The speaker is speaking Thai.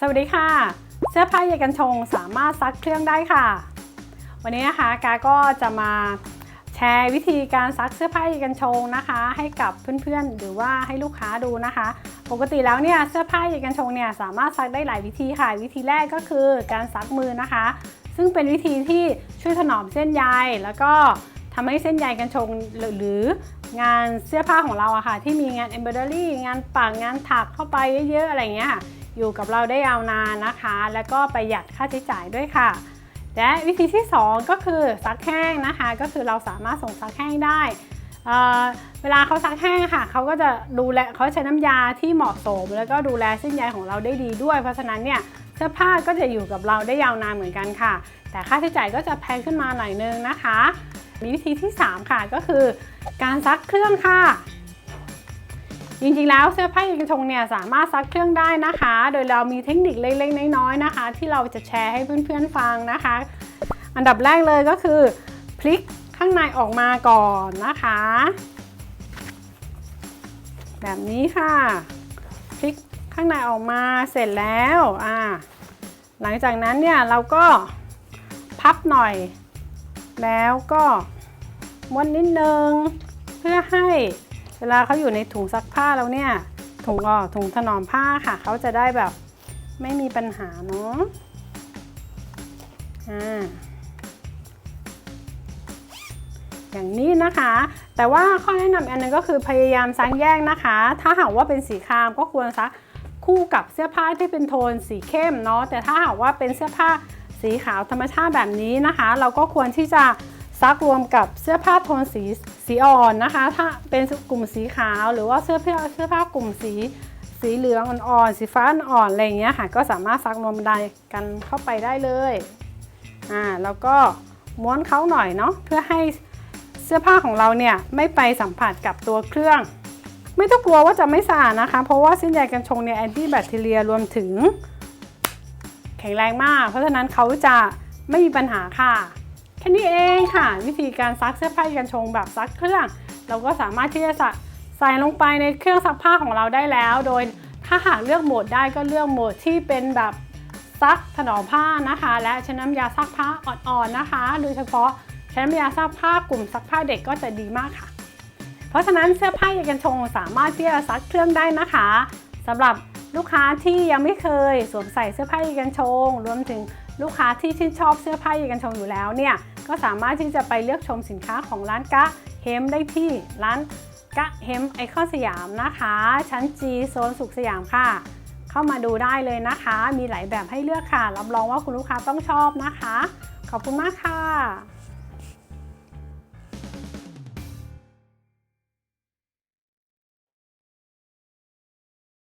สวัสดีค่ะ เสื้อผ้าเยกันชงสามารถซักเครื่องได้ค่ะ วันนี้นะคะกาก็จะมาแชร์วิธีการซักเสื้อผ้าเยกันชงนะคะ ให้กับเพื่อนๆ หรือว่าให้ลูกค้าดูนะคะ ปกติแล้วเนี่ยเสื้อผ้าเยกันชงเนี่ยสามารถซักได้หลายวิธีค่ะ วิธีแรกก็คือการซักมือนะคะ ซึ่งเป็นวิธีที่ช่วยถนอมเส้นใยแล้วก็ทำให้เส้นใยกันชงหรืองานเสื้อผ้าของเราอะค่ะ ที่มีงาน embroidery งานปักงานถักเข้าไปเยอะๆอะไรอย่างเงี้ยค่ะ อยู่กับเราได้ยาวนานนะคะ แล้วก็ประหยัดค่าใช้จ่ายด้วยค่ะ และวิธีที่ 2 ก็คือซักแห้งนะคะ ก็คือเราสามารถส่งซักแห้งได้เเวลาเขาซักแห้งค่ะเขาก็จะดูแลเขาใช้น้ำยาที่เหมาะสม แล้วก็ดูแลเส้นใยของเราได้ดีด้วย เพราะฉะนั้นเนี่ยเสื้อผ้าก็จะอยู่กับเราได้ยาวนานเหมือนกันค่ะ แต่ค่าใช้จ่ายก็จะแพงขึ้นมาหน่อยนึงนะคะ มีวิธีที่ 3 ค่ะก็คือ การซักเครื่องค่ะ จริงๆแล้วเสื้อผ้าเยายกชงเนี่ยสามารถซักเครื่องได้นะคะ โดยเรามีเทคนิคเล็กๆน้อยๆนะคะ ที่เราจะแชร์ให้เพื่อนๆฟังนะคะ อันดับแรกเลยก็คือพลิกข้างในออกมาก่อนนะคะ แบบนี้ค่ะพลิกข้างในออกมาเสร็จแล้วอ่าหลังจากนั้นเนี่ยเราก็พับหน่อย แล้วก็ม้วนนิดนึงเพื่อให้ เวลาเขาอยู่ในถุงซักผ้าแล้วเนี่ยถุงอ่อถุงถนอมผ้าค่ะเขาจะได้แบบไม่มีปัญหาเนาะอ่าอย่างนี้นะคะ แต่ว่าข้อแนะนำอันหนึงก็คือพยายามซักแยกนะคะ ถ้าหากว่าเป็นสีครามก็ควรซักคู่กับเสื้อผ้าที่เป็นโทนสีเข้มเนาะแต่ถ้าหากว่าเป็นเสื้อผ้าสีขาวธรรมชาติแบบนี้นะคะ เราก็ควรที่จะ ซักรวมกับเสื้อผ้าโทนสีสีอ่อนนะคะ ถ้าเป็นกลุ่มสีขาวหรือว่าเสื้อผ้าเสื้อผ้ากลุ่มสีสีเหลืองอ่อนๆสีฟ้าอ่อนๆอะไรอย่างเงี้ยค่ะก็สามารถซักรวมได้กันเข้าไปได้เลยอ่าแล้วก็ม้วนเขาหน่อยเนาะเพื่อให้เสื้อผ้าของเราเนี่ยไม่ไปสัมผัสกับตัวเครื่อง ไม่ต้องกลัวว่าจะไม่สะอาดนะคะ เพราะว่าเส้นใยกันชงเนี่ยแอนตี้แบคทีเรียรวมถึง แข็งแรงมาก เพราะฉะนั้นเขาจะไม่มีปัญหาค่ะ ค่นี้เองค่ะ วิธีการซักเสื้อผ้ากันชงแบบซักเครื่อง เราก็สามารถที่จะใส่ลงไปในเครื่องซักผ้าของเราได้แล้ว โดยถ้าหากเลือกโหมดได้ก็เลือกโหมดที่เป็นแบบซักถนอมผ้านะคะ และใช้น้ำยาซักผ้าอ่อนๆนะคะ โดยเฉพาะใช้น้ำยาซักผ้ากลุ่มซักผ้าเด็กก็จะดีมากค่ะ เพราะฉะนั้นเสื้อผ้าเยากันชงสามารถที่จะซักเครื่องได้นะคะสำหรับลูกค้าที่ยังไม่เคยสวมใส่เสื้อผ้าเยายกันชง รวมถึง ลูกค้าที่ชื่นชอบเสื้อผ้าเยกันชงอยู่แล้วเนี่ยก็สามารถที่จะไปเลือกชมสินค้าของร้านกะเฮมได้ที่ร้านกะเฮมไอคอนสยามนะคะ ชั้นจีโซนสุขสยามค่ะ เข้ามาดูได้เลยนะคะ มีหลายแบบให้เลือกค่ะรับรองว่าคุณลูกค้าต้องชอบนะคะ ขอบคุณมากค่ะ